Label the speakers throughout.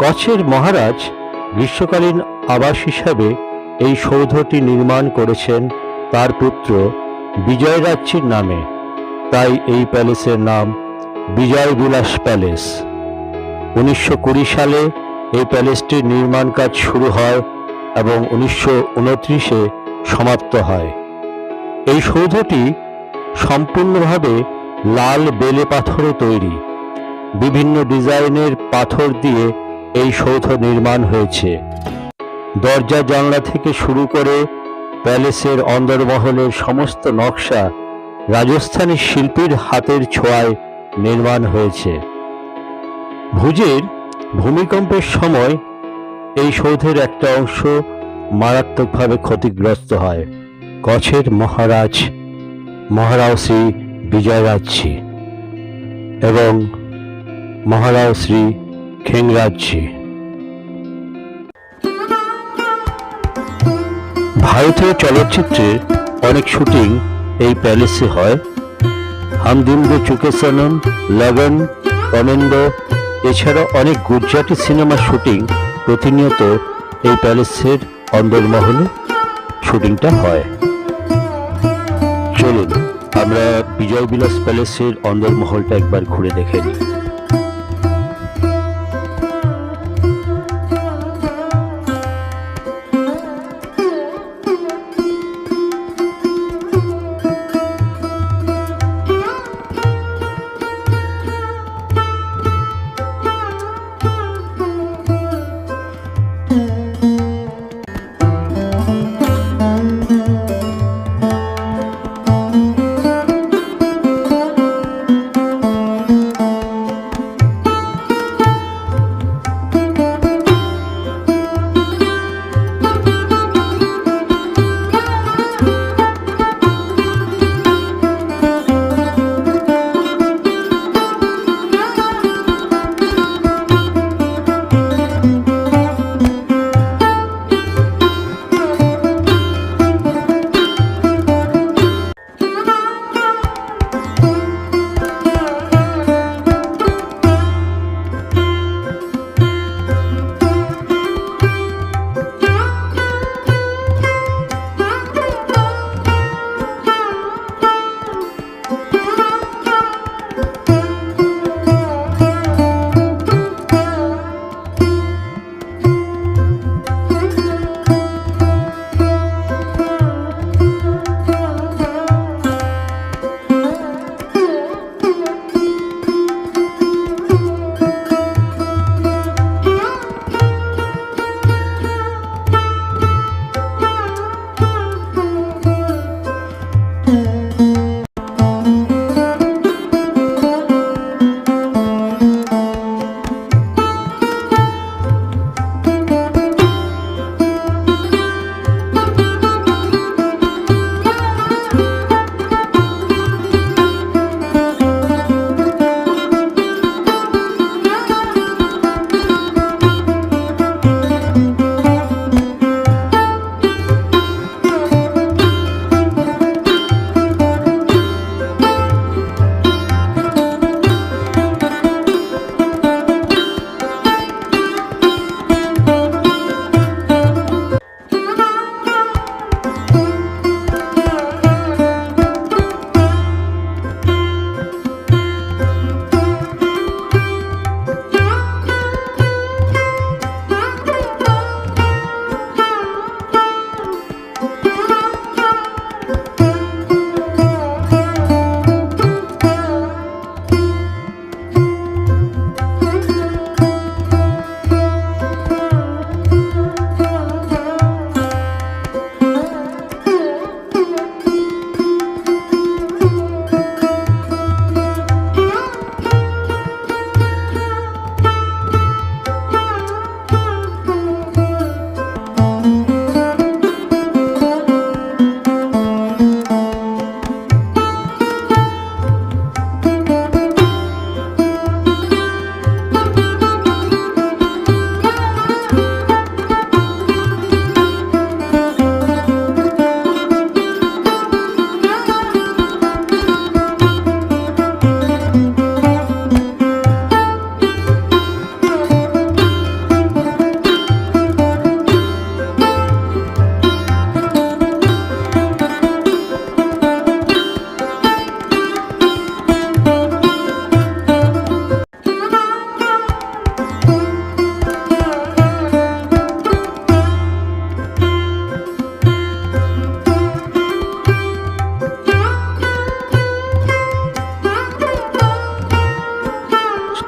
Speaker 1: কচ্ছের মহারাজ গ্রীষ্মকালীন আবাস হিসাবে এই সৌধটি নির্মাণ করেছেন তার পুত্র বিজয়রাজ্যির নামে। তাই এই প্যালেসের নাম বিজয় বিলাস প্যালেস। উনিশশো কুড়ি সালে এই প্যালেসটির নির্মাণ কাজ শুরু হয় এবং উনিশশো উনত্রিশে সমাপ্ত হয়। এই সৌধটি সম্পূর্ণভাবে লাল বেলে পাথরে তৈরি। বিভিন্ন ডিজাইনের পাথর দিয়ে এই সৌধ নির্মাণ হয়েছে। দরজা জানলা থেকে শুরু করে প্যালেসের অন্দরমহলের সমস্ত নকশা রাজস্থানী শিল্পীর হাতের ছোঁয়ায় নির্মাণ হয়েছে। ভুজের ভূমিকম্পের সময় এই সৌধের একটা অংশ মারাত্মকভাবে ক্ষতিগ্রস্ত হয়। কচ্ছের মহারাজ, মহারাও শ্রী বিজয়রাজজি এবং মহারাও শ্রী খেংরাজজি ভারতীয় চলচ্চিত্রে অনেক শুটিং এই প্যালেসে হয়। হাম দিন দে চুকে সনম লগন কমেন্ডো এছাড়া অনেক গুজরাটি সিনেমার শুটিং প্রতিনিয়ত এই প্যালেসের অন্দরমহলে শুটিংটা হয়। চলুন, আমরা বিজয় বিলাস প্যালেসের অন্দরমহলটা একবার ঘুরে দেখে নিই।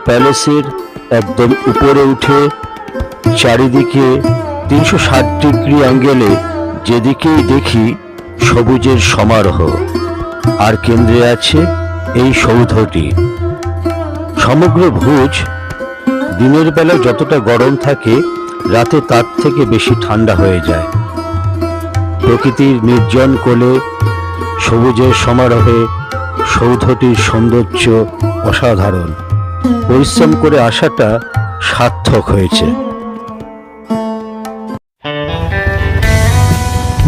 Speaker 1: প্যালেসের একদম উপরে উঠে চারিদিকে তিনশো ষাট ডিগ্রি অ্যাঙ্গেলে যেদিকেই দেখি সবুজের সমারোহ। আর কেন্দ্রে আছে এই সৌধটি। সমগ্র ভুজ দিনের বেলা যতটা গরম থাকে, রাতে তার থেকে বেশি ঠান্ডা হয়ে যায়। প্রকৃতির নির্জন কোলে সবুজের সমারোহে সৌধটির সৌন্দর্য অসাধারণ। পরিশ্রম করে আসাটা সার্থক হয়েছে।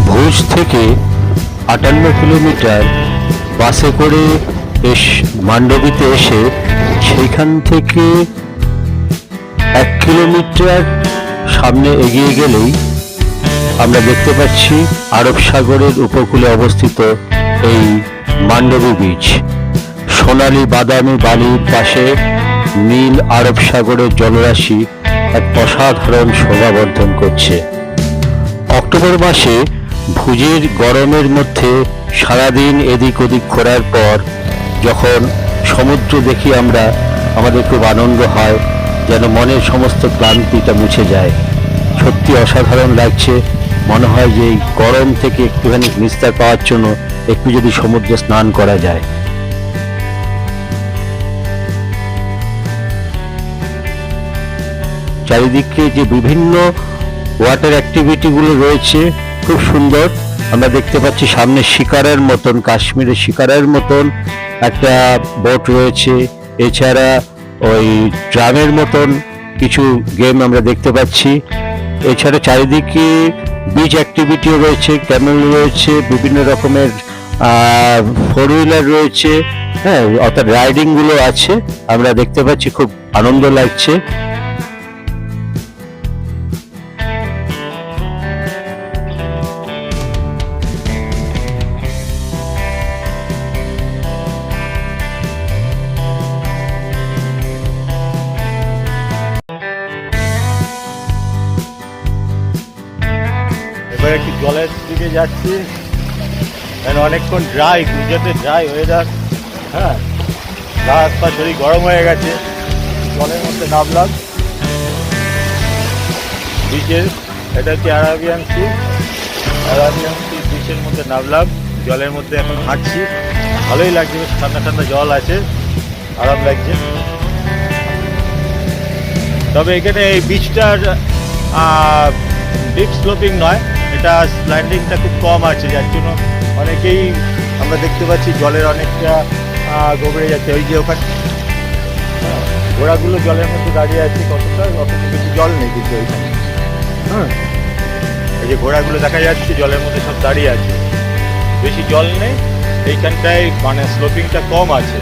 Speaker 1: ভুজ থেকে আটান্ন কিলোমিটার বাসে করে এস মান্ডবীতে এসে সেইখান থেকে এক কিলোমিটার সামনে এগিয়ে গেলেই আমরা দেখতে পাচ্ছি আরব সাগরের উপকূলে অবস্থিত এই মান্ডবী বিচ। সোনালী বাদামি বালির পাশে নীল আরব সাগরের জলরাশি এক অসাধারণ শোভাবর্ধন করছে। অক্টোবর মাসে ভুজের গরমের মধ্যে সারাদিন এদিক ওদিক ঘোরার পর যখন সমুদ্র দেখি আমরা, আমাদের খুব আনন্দ হয় যেন মনের সমস্ত ক্লান্তিটা মুছে যায়। সত্যি অসাধারণ লাগছে। মনে হয় যে এই গরম থেকে একটুখানি নিস্তার পাওয়ার জন্য একটু যদি সমুদ্রে স্নান করা যায়। চারিদিকে যে বিভিন্ন ওয়াটার অ্যাক্টিভিটিগুলো রয়েছে, খুব সুন্দর। আমরা দেখতে পাচ্ছি সামনে শিকারের মতন, কাশ্মীরের শিকারের মতন একটা বোট রয়েছে। এছাড়া ওই ট্রামের মতন কিছু গেম আমরা দেখতে পাচ্ছি। এছাড়া চারিদিকে বিচ অ্যাক্টিভিটিও রয়েছে ক্যামেল রয়েছে, বিভিন্ন রকমের ফোর হুইলার রয়েছে। হ্যাঁ অর্থাৎ রাইডিংগুলো আছে। আমরা দেখতে পাচ্ছি, খুব আনন্দ লাগছে।
Speaker 2: এবার একটু জলের দিকে যাচ্ছি। এখানে অনেকক্ষণ ড্রাই গুজরাটে ড্রাই ওয়েদার হ্যাঁ হাত পা শরীর গরম হয়ে গেছে। জলের মধ্যে নামলাম। বিচের এটা হচ্ছে অ্যারাবিয়ান সি অ্যারাবিয়ান সি বিচের মধ্যে নামলাম। জলের মধ্যে এখন হাঁটছি। ভালোই লাগছে, বেশ ঠান্ডা ঠান্ডা জল আছে। আরাম লাগছে। তবে এখানে এই বিচটার ডিপ স্লোপিং নয়। এটা স্ল্যান্ডিংটা খুব কম আছে, যার জন্য অনেকেই আমরা দেখতে পাচ্ছি জলের অনেকটা গভীরে যাচ্ছে। ওই যে ওখানে ঘোড়াগুলো জলের মধ্যে দাঁড়িয়ে আছে কতটা অত বেশি জল নেই কিন্তু ওইখানে। হ্যাঁ এই যে ঘোড়াগুলো দেখা যাচ্ছে জলের মধ্যে সব দাঁড়িয়ে আছে। বেশি জল নেই, এইখানটায় মানে স্লোপিংটা কম আছে।